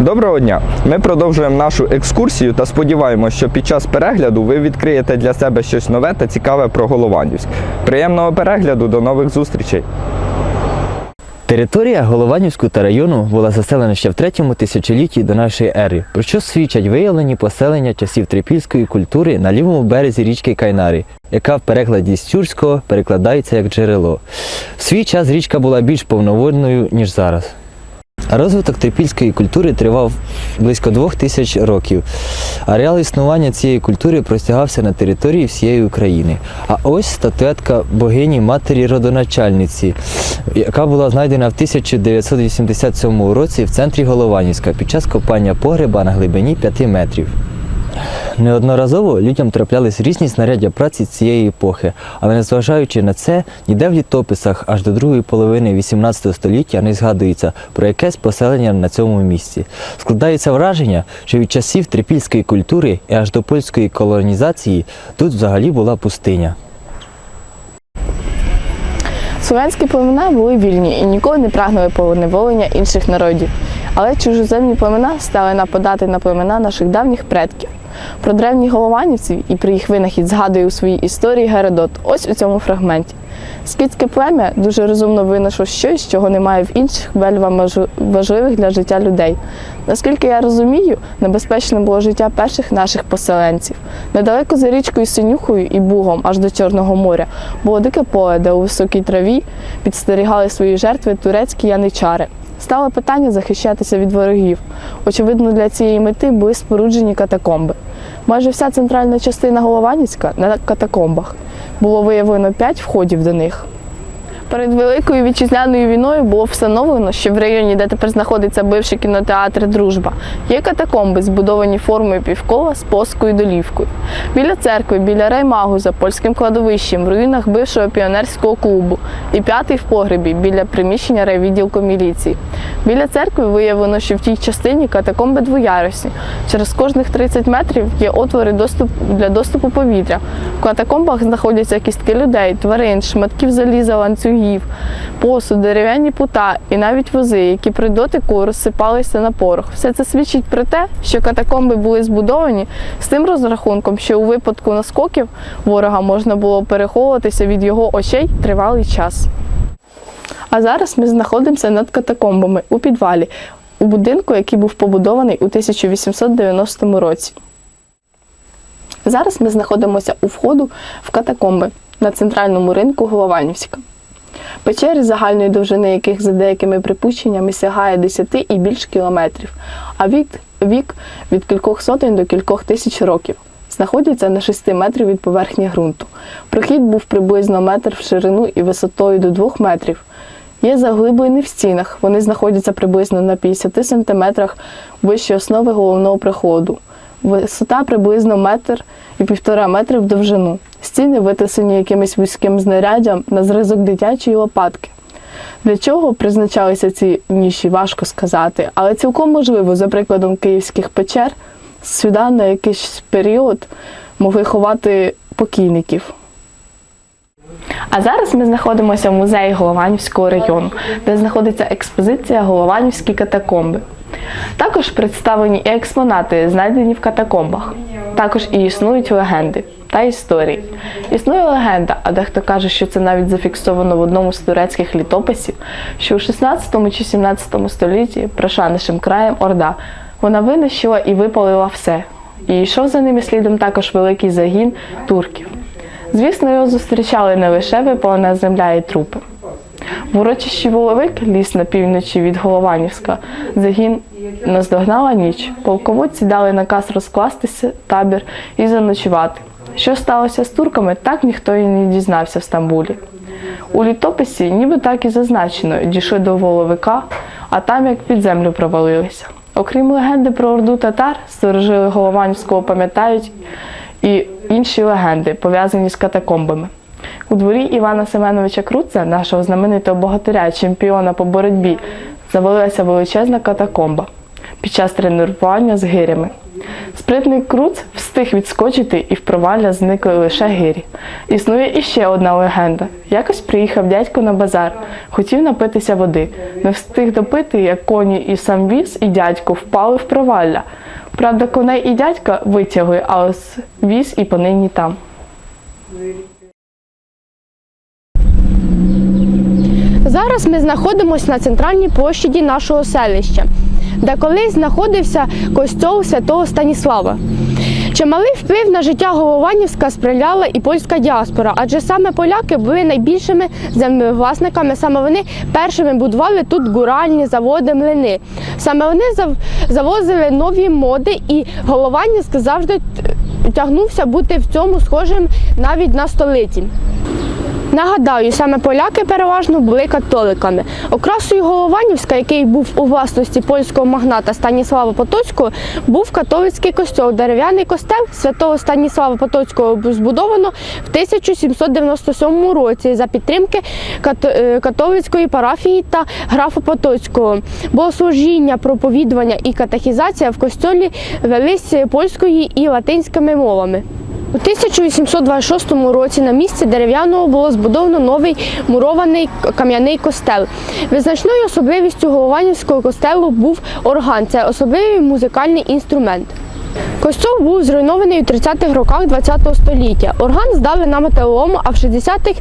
Доброго дня! Ми продовжуємо нашу екскурсію та сподіваємося, що під час перегляду ви відкриєте для себе щось нове та цікаве про Голованівськ. Приємного перегляду, до нових зустрічей! Територія Голованівського та району була заселена ще в третьому тисячолітті до нашої ери, про що свідчать виявлені поселення часів трипільської культури на лівому березі річки Кайнари, яка в перекладі з тюркського перекладається як джерело. В свій час річка була більш повноводною, ніж зараз. Розвиток трипільської культури тривав близько двох тисяч років. Ареал існування цієї культури простягався на території всієї України. А ось статуетка богині матері родоначальниці, яка була знайдена в 1987 році в центрі Голованівська під час копання погреба на глибині 5 метрів. Неодноразово людям траплялись різні знаряддя праці цієї епохи, але незважаючи на це, ніде в літописах аж до другої половини 18 століття не згадується про якесь поселення на цьому місці. Складається враження, що від часів трипільської культури і аж до польської колонізації тут взагалі була пустиня. Слов'янські племена були вільні і ніколи не прагнули поневолення інших народів. Але чужоземні племена стали нападати на племена наших давніх предків. Про древніх голованівців і про їх винахід згадує у своїй історії Геродот, ось у цьому фрагменті. Скітське плем'я дуже розумно винайшло щось, чого немає в інших вельва важливих для життя людей. Наскільки я розумію, небезпечним було життя перших наших поселенців. Недалеко за річкою Синюхою і Бугом, аж до Чорного моря, було дике поле, де у високій траві підстерігали свої жертви турецькі яничари. Стало питання захищатися від ворогів. Очевидно, для цієї мети були споруджені катакомби. Майже вся центральна частина Голованівська на катакомбах. Було виявлено п'ять входів до них. Перед Великою вітчизняною війною було встановлено, що в районі, де тепер знаходиться бивший кінотеатр Дружба, є катакомби, збудовані формою півкола з плоскою долівкою. Біля церкви, біля раймагу за польським кладовищем, в руїнах бившого піонерського клубу і п'ятий в погребі біля приміщення райвідділку міліції. Біля церкви виявлено, що в тій частині катакомби двоярусні. Через кожних 30 метрів є отвори для доступу повітря. В катакомбах знаходяться кістки людей, тварин, шматків заліза, ланцюгів, посуд, дерев'яні пута і навіть вози, які при дотику розсипалися на порох. Все це свідчить про те, що катакомби були збудовані з тим розрахунком, що у випадку наскоків ворога можна було переховуватися від його очей тривалий час. А зараз ми знаходимося над катакомбами у підвалі, у будинку, який був побудований у 1890 році. Зараз ми знаходимося у входу в катакомби на центральному ринку Голованівська. Печери загальної довжини яких за деякими припущеннями сягає 10 і більш кілометрів, а вік, вік від кількох сотень до кількох тисяч років. Знаходяться на 6 метрів від поверхні ґрунту. Прохід був приблизно метр в ширину і висотою до 2 метрів. Є заглиблені в стінах. Вони знаходяться приблизно на 50 сантиметрах вище основи головного приходу. Висота приблизно метр і півтора метри в довжину. Стіни витисані якимось вузьким знаряддям на зразок дитячої лопатки. Для чого призначалися ці ніші, важко сказати, але цілком можливо, за прикладом київських печер, сюди на якийсь період могли ховати покійників. А зараз ми знаходимося в музеї Голованівського району, де знаходиться експозиція Голованівські катакомби. Також представлені і експонати, знайдені в катакомбах. Також і існують легенди та історії. Існує легенда, а дехто каже, що це навіть зафіксовано в одному з турецьких літописів, що у 16 чи 17 столітті пройшла нашим краєм Орда. Вона винищила і випалила все. І йшов за ними слідом також великий загін турків. Звісно, його зустрічали не лише випалена земля і трупи. В урочищі Воловик, ліс на півночі від Голованівська, загін наздогнала ніч. Полководці дали наказ розкластися табір і заночувати. Що сталося з турками, так ніхто і не дізнався в Стамбулі. У літописі ніби так і зазначено, дійшли до Воловика, а там як під землю провалилися. Окрім легенди про орду татар, сторожили Голованівського пам'ятають і інші легенди, пов'язані з катакомбами. У дворі Івана Семеновича Круца, нашого знаменитого богатиря, чемпіона по боротьбі, завалилася величезна катакомба під час тренування з гирями. Спритний Круц встиг відскочити і в провалля зникли лише гирі. Існує іще одна легенда. Якось приїхав дядько на базар, хотів напитися води. Не встиг допити, як коні і сам віз, і дядько впали в провалля. Правда, коней і дядька витягли, а ось віз і понині там. Зараз ми знаходимося на центральній площаді нашого селища, де колись знаходився костьол святого Станіслава. Чималий вплив на життя Голованівська сприяла і польська діаспора, адже саме поляки були найбільшими землевласниками. Саме вони першими будували тут гуральні заводи, млини. Саме вони завозили нові моди, і Голованівськ завжди тягнувся бути в цьому схожим навіть на столиці. Нагадаю, саме поляки переважно були католиками. Окрасою Голованівська, який був у власності польського магната Станіслава Потоцького, був католицький костьол. Дерев'яний костел святого Станіслава Потоцького був збудовано в 1797 році за підтримки е, католицької парафії та графа Потоцького. Богослужіння, проповідування і катехізація в костьолі велись польською і латинськими мовами. У 1826 році на місці дерев'яного було збудовано новий мурований кам'яний костел. Визначною особливістю Голованівського костелу був орган. Це особливий музикальний інструмент. Костьол був зруйнований у 30-х роках ХХ століття. Орган здали на металолому, а в 60-х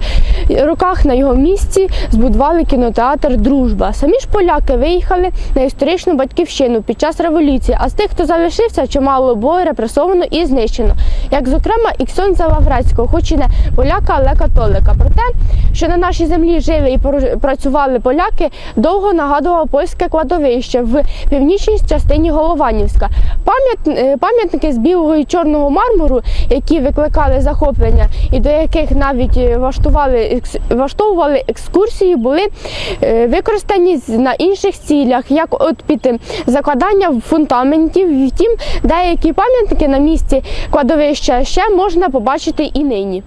роках на його місці збудували кінотеатр Дружба. Самі ж поляки виїхали на історичну батьківщину під час революції, а з тих, хто залишився, чимало було репресовано і знищено. Як зокрема Іксонза Лаврецького, хоч і не поляка, але католика. Про те, що на нашій землі жили і працювали поляки, довго нагадувало польське кладовище в північній частині Голованівська. Е, пам'ятники з білого і чорного мармуру, які викликали захоплення, і до яких навіть е, влаштували влаштовували екскурсії, були е, використані на інших цілях, як от під закладання фундаментів. Втім, деякі пам'ятники на місці кладовища ще можна побачити і нині.